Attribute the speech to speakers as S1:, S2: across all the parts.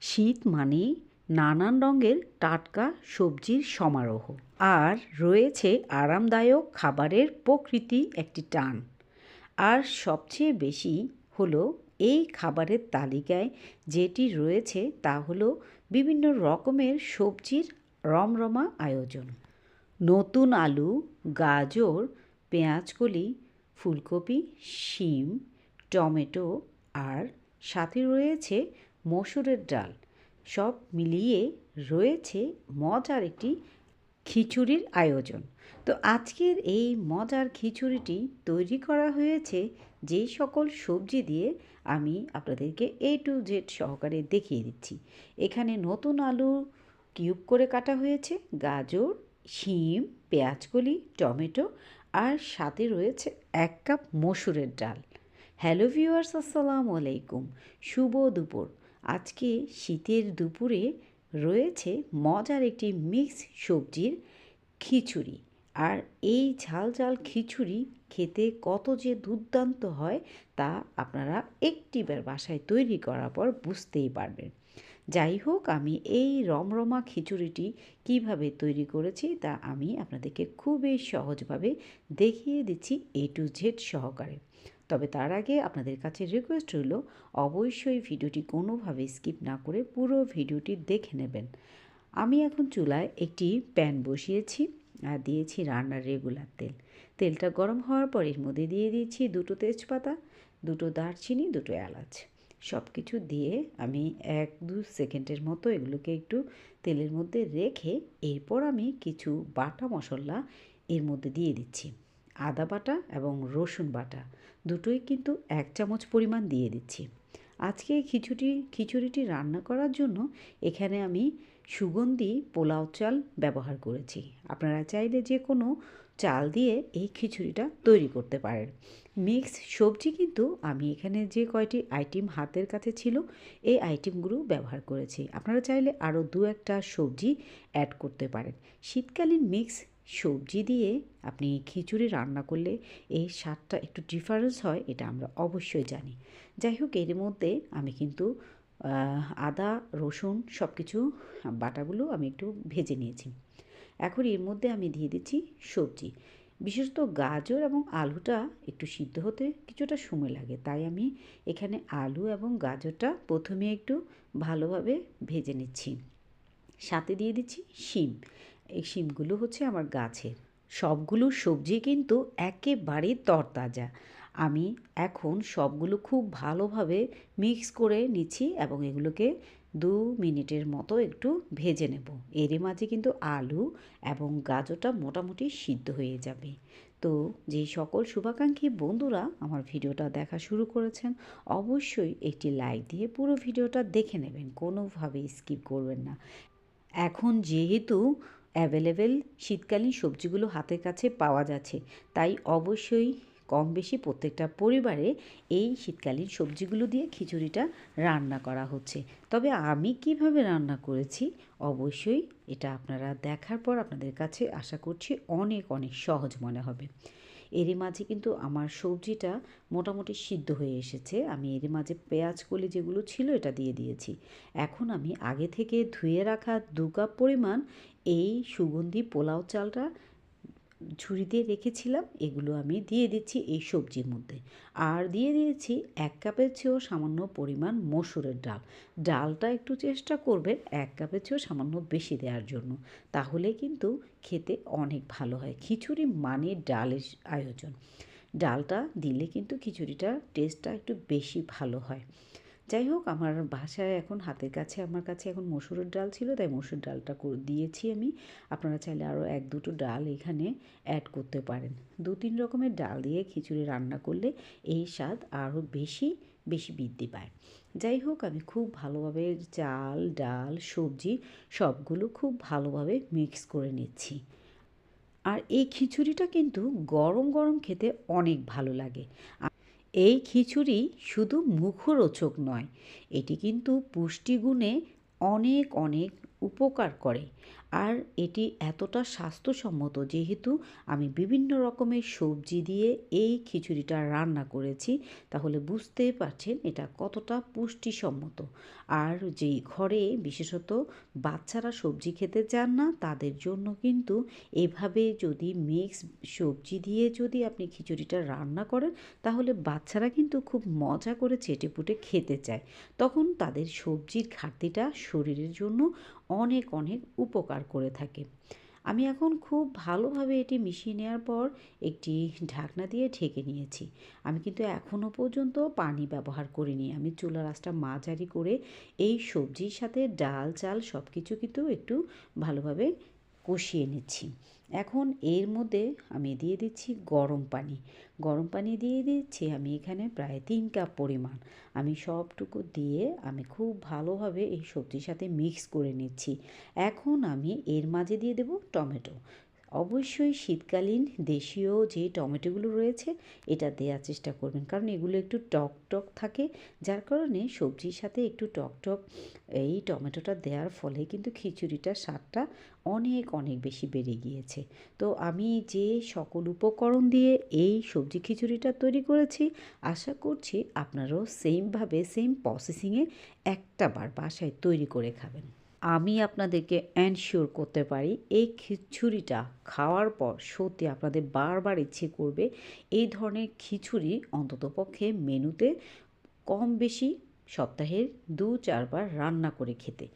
S1: শীত মানেই নানান রঙের টাটকা সবজির সমারোহ। আর রয়েছে আরামদায়ক খাবারের প্রকৃতি একটি টান। আর সবচেয়ে বেশি হলো এই খাবারের তালিকায় যেটি রয়েছে তা হলো বিভিন্ন রকমের সবজির রমরমা আয়োজন। নতুন আলু, গাজর, পেঁয়াজকলি, ফুলকপি, শিম, টমেটো, আর সাথে রয়েছে মসুরের ডাল। সব মিলিয়ে রয়েছে মজার একটি খিচুড়ির আয়োজন। তো আজকের এই মজার খিচুড়িটি তৈরি করা হয়েছে যেই সকল সবজি দিয়ে আমি আপনাদেরকে এ টু জেড সহকারে দেখিয়ে দিচ্ছি। এখানে নতুন আলু কিউব করে কাটা হয়েছে, গাজর, শিম, পেঁয়াজকলি, টমেটো আর সাথে রয়েছে এক কাপ মসুরের ডাল। হ্যালো ভিউয়ার্স আসসালামু আলাইকুম। শুভ দুপুর। আজকে শীতের দুপুরে রয়েছে মজার একটি মিক্স সবজির খিচুড়ি। আর এই ঝাল ঝাল খিচুড়ি খেতে কত যে দুর্দান্ত হয় তা আপনারা একটিবার বাসায় তৈরি করার পর বুঝতেই পারবেন। যাই হোক, আমি এই রমরমা খিচুড়িটি কীভাবে তৈরি করেছি তা আমি আপনাদেরকে খুবই সহজভাবে দেখিয়ে দিচ্ছি এ টু জেড সহকারে। তবে তার আগে আপনাদের কাছে রিকোয়েস্ট রইল, অবশ্যই ভিডিওটি কোনোভাবে স্কিপ না করে পুরো ভিডিওটি দেখে নেবেন। আমি এখন চুলায় একটি প্যান বসিয়েছি, আর দিয়েছি রান্নার রেগুলার তেল। তেলটা গরম হওয়ার পর এর মধ্যে দিয়ে দিয়েছি দুটো তেজপাতা, দুটো দারচিনি, দুটো এলাচ। সব কিছু দিয়ে আমি এক দু সেকেন্ডের মতো এগুলোকে একটু তেলের মধ্যে রেখে এরপর আমি কিছু বাটা মশলা এর মধ্যে দিয়ে দিচ্ছি। আদা বাটা এবং রসুন বাটা। দুটোই কিন্তু এক চামচ পরিমাণ দিয়ে দিচ্ছি। আজকে খিচুড়ি, খিচুড়িটি রান্না করার জন্য এখানে আমি সুগন্ধি পোলাও চাল ব্যবহার করেছি। আপনারা চাইলে যে কোনো চাল দিয়ে এই খিচুড়িটা তৈরি করতে পারেন। মিক্স সবজি কিন্তু আমি এখানে যে কয়টি আইটেম হাতের কাছে ছিল, এই আইটেমগুলো ব্যবহার করেছি। আপনারা চাইলে আরও দু একটা সবজি অ্যাড করতে পারেন। শীতকালীন মিক্স সবজি দিয়ে আপনি খিচুড়ি রান্না করলে এই স্বাদটা একটু ডিফারেন্স হয়, এটা আমরা অবশ্যই জানি। যাই হোক, এর মধ্যে আমি কিন্তু আদা, রসুন সব কিছু বাটাগুলো আমি একটু ভেজে নিয়েছি। এখন এর মধ্যে আমি দিয়ে দিচ্ছি সবজি। বিশেষত গাজর এবং আলুটা একটু সিদ্ধ হতে কিছুটা সময় লাগে, তাই আমি এখানে আলু এবং গাজরটা প্রথমে একটু ভালোভাবে ভেজে নিচ্ছি। সাথে দিয়ে দিচ্ছি শিম। এই শিমগুলো হচ্ছে আমার গাছের সবগুলো সবজি কিন্তু একেবারেই তরতাজা। আমি এখন সবগুলো খুব ভালোভাবে মিক্স করে নিচ্ছি এবং এগুলোকে দু মিনিটের মতো একটু ভেজে নেব। এর মাঝে কিন্তু আলু এবং গাজরটা মোটামুটি সিদ্ধ হয়ে যাবে। তো যেই সকল শুভাকাঙ্ক্ষী বন্ধুরা আমার ভিডিওটা দেখা শুরু করেছেন, অবশ্যই একটি লাইক দিয়ে পুরো ভিডিওটা দেখে নেবেন। কোনোভাবেই স্কিপ করবেন না। এখন যেহেতু অ্যাভেলেবেল শীতকালীন সবজিগুলো হাতের কাছে পাওয়া যাচ্ছে। তাই অবশ্যই কম বেশি প্রত্যেকটা পরিবারে এই শীতকালীন সবজিগুলো দিয়ে খিচুড়িটা রান্না করা হচ্ছে। তবে আমি কীভাবে রান্না করেছি? অবশ্যই এটা আপনারা দেখার পর আপনাদের কাছে আশা করছি অনেক অনেক সহজ মনে হবে। এরই মাঝে কিন্তু আমার সবজিটা মোটামুটি সিদ্ধ হয়ে এসেছে। আমি এর মাঝে পেঁয়াজ কলি যেগুলো ছিল এটা দিয়ে দিয়েছি। এখন আমি আগে থেকে ধুয়ে রাখা দু কাপ পরিমাণ এই সুগন্ধি পোলাও চালটা ঝুড়িতে রেখেছিলাম, এগুলো আমি দিয়ে দিচ্ছি এই সবজির মধ্যে। আর দিয়ে দিয়েছি এক কাপের চেয়েও সামান্য পরিমাণ মসুরের ডাল। ডালটা একটু চেষ্টা করবেন এক কাপের চেয়েও সামান্য বেশি দেওয়ার জন্য। তাহলে কিন্তু খেতে অনেক ভালো হয়। খিচুড়ি মানে ডালের আয়োজন। ডালটা দিলে কিন্তু খিচুড়িটার টেস্টটা একটু বেশি ভালো হয়। যাই হোক, আমার বাসায় এখন, হাতের কাছে, আমার কাছে এখন মসুরের ডাল ছিল, তাই মসুর ডালটা দিয়েছি আমি। আপনারা চাইলে আরও এক দুটো ডাল এখানে অ্যাড করতে পারেন। দু তিন রকমের ডাল দিয়ে খিচুড়ি রান্না করলে এই স্বাদ আরও বেশি বেশি বৃদ্ধি পায়। যাই হোক, আমি খুব ভালোভাবে চাল, ডাল, সবজি সবগুলো খুব ভালোভাবে মিক্স করে নিচ্ছি। আর এই খিচুড়িটা কিন্তু গরম গরম খেতে অনেক ভালো লাগে। এই খিচুড়ি শুধু মুখরোচক নয় এটি কিন্তু পুষ্টিগুণে অনেক অনেক উপকার করে। আর এটি এতটা স্বাস্থ্যসম্মত যেহেতু আমি বিভিন্ন রকমের সবজি দিয়ে এই খিচুড়িটা রান্না করেছি, তাহলে বুঝতেই পারছেন এটা কতটা পুষ্টিসম্মত। আর যেই ঘরে বিশেষত বাচ্চারা সবজি খেতে চান না, তাদের জন্য কিন্তু এভাবে যদি মিক্স সবজি দিয়ে যদি আপনি খিচুড়িটা রান্না করেন, তাহলে বাচ্চারা কিন্তু খুব মজা করে চেটেপুটে খেতে চায়। তখন তাদের সবজির ঘাটতিটা শরীরের জন্য অনেক অনেক উপকার করে থাকে। আমি এখন খুব ভালোভাবে এটি মিশিয়ে নেওয়ার পর একটি ঢাকনা দিয়ে ঢেকে নিয়েছি। আমি কিন্তু এখনও পর্যন্ত পানি ব্যবহার করিনি। আমি চুলা রাসটা মাঝারি করে এই সবজির সাথে ডাল, চাল সব কিছু কিন্তু একটু ভালোভাবে কষিয়ে নিচ্ছি। এখন এর মধ্যে আমি দিয়ে দিচ্ছি গরম পানি। গরম পানি দিয়ে দিচ্ছি আমি এখানে প্রায় তিন কাপ পরিমাণ। আমি সবটুকু দিয়ে আমি খুব ভালোভাবে এই সবজির সাথে মিক্স করে নিচ্ছি। এখন আমি এর মাঝে দিয়ে দেব টমেটো। অবশ্যই শীতকালীন দেশীয় যে টমেটোগুলো রয়েছে, এটা দেওয়ার চেষ্টা করবেন। কারণ এগুলো একটু টক টক থাকে, যার কারণে সবজির সাথে একটু টক টক এই টমেটোটা দেওয়ার ফলে কিন্তু খিচুড়িটার স্বাদটা অনেক অনেক বেশি বেড়ে গিয়েছে। তো আমি যে সকল উপকরণ দিয়ে এই সবজি খিচুড়িটা তৈরি করেছি, আশা করছি আপনারাও সেমভাবে সেম প্রসেসিংয়ে একটা বার বাসায় তৈরি করে খাবেন। আমি আপনাদেরকে এনশিওর করতে পারি, এই খিচুড়িটা খাওয়ার পর সত্যি আপনাদের বারবার ইচ্ছে করবে এই ধরনের খিচুড়ি অন্ততপক্ষে মেনুতে কম বেশি সপ্তাহের দু চারবার রান্না করে খেতে।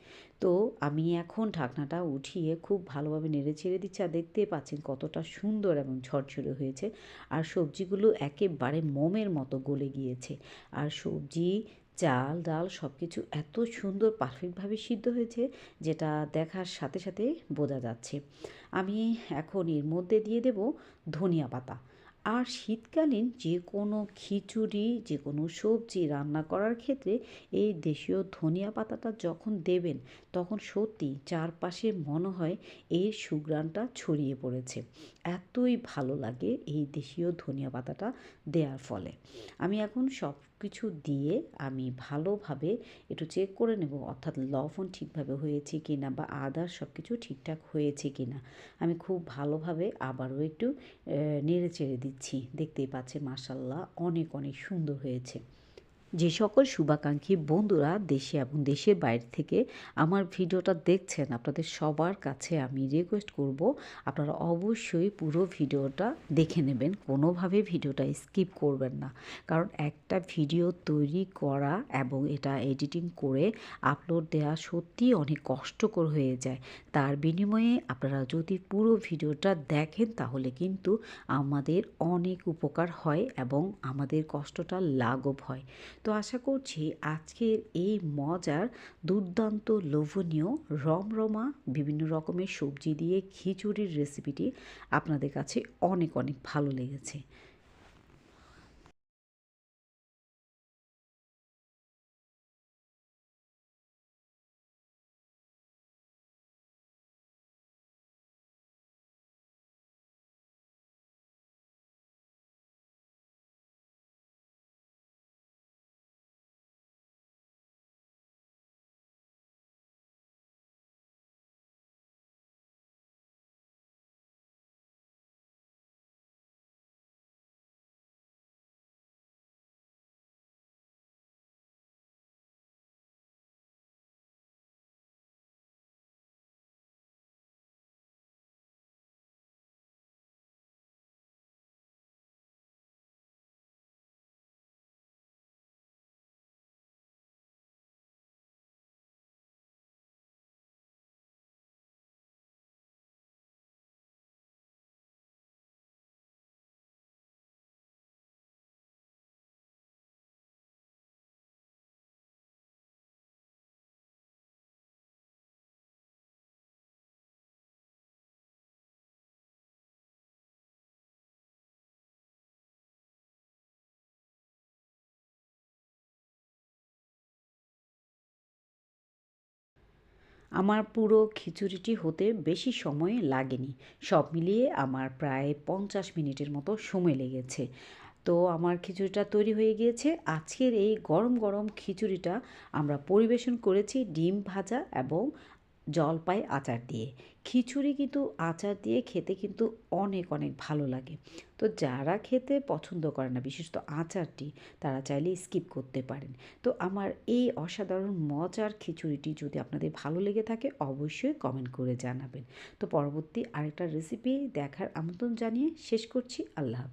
S1: তো আমি এখন ঢাকনাটা উঠিয়ে খুব ভালোভাবে নেড়ে ছেড়ে দিচ্ছি আর দেখতে পাচ্ছেন কতটা সুন্দর এবং ঝরঝরে হয়েছে। আর সবজিগুলো একেবারে মোমের মতো গলে গিয়েছে। আর সবজি চাল, ডাল সব কিছু এত সুন্দর পারফেক্টভাবে সিদ্ধ হয়েছে যেটা দেখার সাথে সাথে বোঝা যাচ্ছে। আমি এখন এর মধ্যে দিয়ে দেব ধনিয়া পাতা। আর শীতকালীন যে কোনো খিচুড়ি যে কোনো সবজি রান্না করার ক্ষেত্রে এই দেশীয় ধনিয়া পাতাটা যখন দেবেন, তখন সত্যি চারপাশে মনে হয় এর সুগ্রানটা ছড়িয়ে পড়েছে। এতই ভালো লাগে এই দেশীয় ধনিয়া পাতাটা দেওয়ার ফলে। আমি এখন সব কিছু দিয়ে আমি ভালোভাবে একটু চেক করে নেব, অর্থাৎ লবণ ঠিকভাবে হয়েছে কি না বা আদার সব কিছু ঠিকঠাক হয়েছে কি না আমি খুব ভালোভাবে আবারও একটু নেড়ে চেড়ে দিচ্ছি। দেখতেই পাচ্ছে মাসাল্লাহ অনেক অনেক সুন্দর হয়েছে। যে সকল শুভাকাঙ্ক্ষী বন্ধুরা দেশে এবং দেশের বাইরে থেকে আমার ভিডিওটা দেখছেন, আপনাদের সবার কাছে আমি রিকোয়েস্ট করব, আপনারা অবশ্যই পুরো ভিডিওটা দেখে নেবেন। কোনোভাবে ভিডিওটা স্কিপ করবেন না। কারণ একটা ভিডিও তৈরি করা এবং এটা এডিটিং করে আপলোড দেওয়া সত্যি অনেক কষ্টকর হয়ে যায়। তার বিনিময়ে আপনারা যদি পুরো ভিডিওটা দেখেন, তাহলে কিন্তু আমাদের অনেক উপকার হয় এবং আমাদের কষ্টটা লাঘব হয়। তো আশা করছি আজকের এই মজার দুর্দান্ত লোভনীয় রমরমা, বিভিন্ন রকমের সবজি দিয়ে খিচুড়ির রেসিপিটি আপনাদের কাছে অনেক অনেক ভালো লেগেছে। আমার পুরো খিচুড়িটি হতে বেশি সময় লাগেনি। সব মিলিয়ে আমার প্রায় পঞ্চাশ মিনিটের মতো সময় লেগেছে। তো আমার খিচুড়িটা তৈরি হয়ে গিয়েছে। আজকের এই গরম গরম খিচুড়িটা আমরা পরিবেশন করেছি ডিম ভাজা এবং জলপাই আচার দিয়ে। খিচুড়ি কিন্তু আচার দিয়ে খেতে কিন্তু অনেক অনেক ভালো লাগে। তো যারা খেতে পছন্দ করে না, বিশেষত আচারটি, তারা চাইলে স্কিপ করতে পারেন। তো আমার এই অসাধারণ মজার খিচুড়িটি যদি আপনাদের ভালো লেগে থাকে, অবশ্যই কমেন্ট করে জানাবেন। তো পরবর্তী আরেকটা রেসিপি দেখার আমন্ত্রণ জানিয়ে শেষ করছি। আল্লাহ হাফেজ।